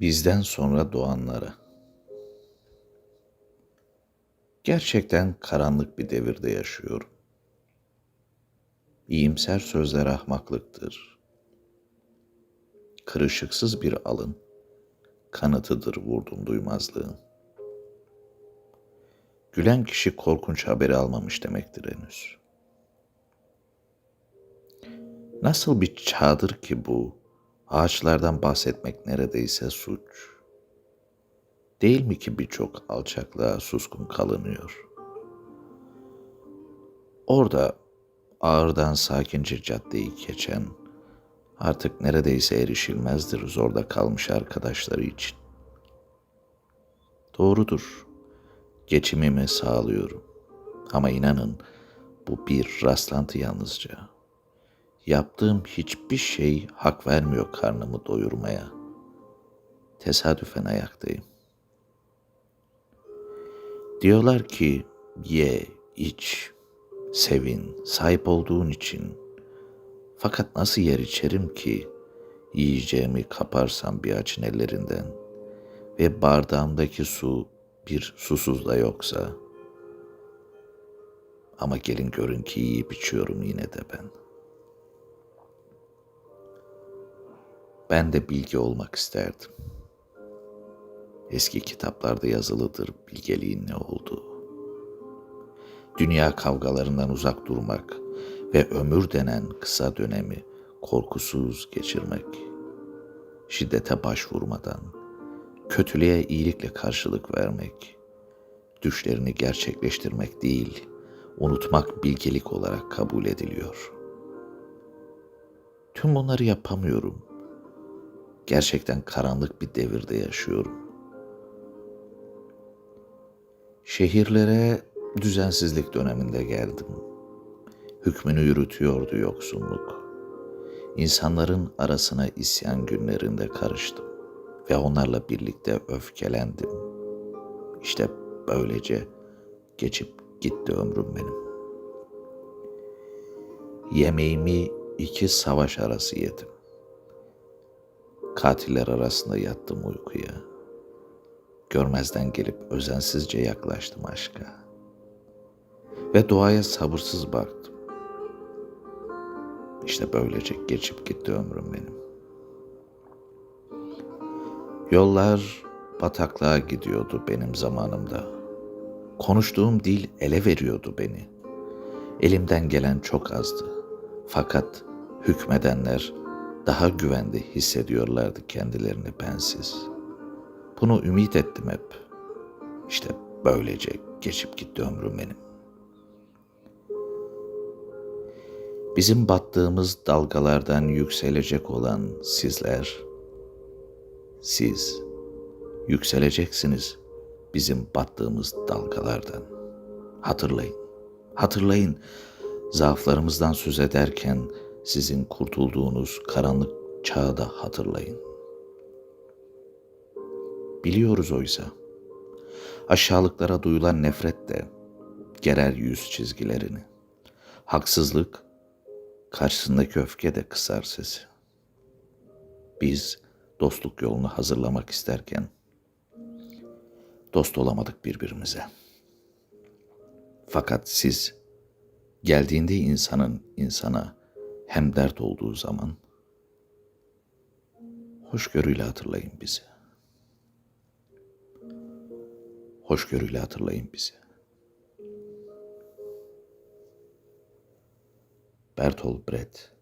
Bizden sonra doğanlara. Gerçekten karanlık bir devirde yaşıyorum. İyimser sözler ahmaklıktır. Kırışıksız bir alın, kanıtıdır vurdum duymazlığın. Gülen kişi korkunç haberi almamış demektir henüz. Nasıl bir çağdır ki bu? Ağaçlardan bahsetmek neredeyse suç. Değil mi ki birçok alçaklığa suskun kalınıyor? Orada ağırdan sakince caddeyi geçen, artık neredeyse erişilmezdir zorda kalmış arkadaşları için. Doğrudur, geçimimi sağlıyorum. Ama inanın bu bir rastlantı yalnızca. Yaptığım hiçbir şey hak vermiyor karnımı doyurmaya. Tesadüfen ayaktayım. Diyorlar ki ye, iç, sevin, sahip olduğun için. Fakat nasıl yer içerim ki yiyeceğimi kaparsam bir açın ellerinden ve bardağımdaki su bir susuz da yoksa. Ama gelin görün ki yiyip içiyorum yine de ben. Ben de bilgi olmak isterdim. Eski kitaplarda yazılıdır bilgeliğin ne olduğu. Dünya kavgalarından uzak durmak ve ömür denen kısa dönemi korkusuz geçirmek. Şiddete başvurmadan, kötülüğe iyilikle karşılık vermek, düşlerini gerçekleştirmek değil, unutmak bilgelik olarak kabul ediliyor. Tüm bunları yapamıyorum. Gerçekten karanlık bir devirde yaşıyorum. Şehirlere düzensizlik döneminde geldim. Hükmünü yürütüyordu yoksunluk. İnsanların arasına isyan günlerinde karıştım ve onlarla birlikte öfkelendim. İşte böylece geçip gitti ömrüm benim. Yemeğimi iki savaş arası yedim. Katiller arasında yattım uykuya. Görmezden gelip özensizce yaklaştım aşka. Ve doğaya sabırsız baktım. İşte böylece geçip gitti ömrüm benim. Yollar bataklığa gidiyordu benim zamanımda. Konuştuğum dil ele veriyordu beni. Elimden gelen çok azdı. Fakat hükmedenler daha güvende hissediyorlardı kendilerini bensiz. Bunu ümit ettim hep. İşte böylece geçip gitti ömrüm benim. Bizim battığımız dalgalardan yükselecek olan sizler, siz yükseleceksiniz bizim battığımız dalgalardan. Hatırlayın, hatırlayın zaaflarımızdan söz ederken sizin kurtulduğunuz karanlık çağda hatırlayın. Biliyoruz oysa. Aşağılıklara duyulan nefret de gerer yüz çizgilerini. Haksızlık, karşısındaki öfke de kısar sesi. Biz dostluk yolunu hazırlamak isterken dost olamadık birbirimize. Fakat siz geldiğinde insanın insana hem dert olduğu zaman hoşgörüyle hatırlayın bizi. Hoşgörüyle hatırlayın bizi. Bertolt Brecht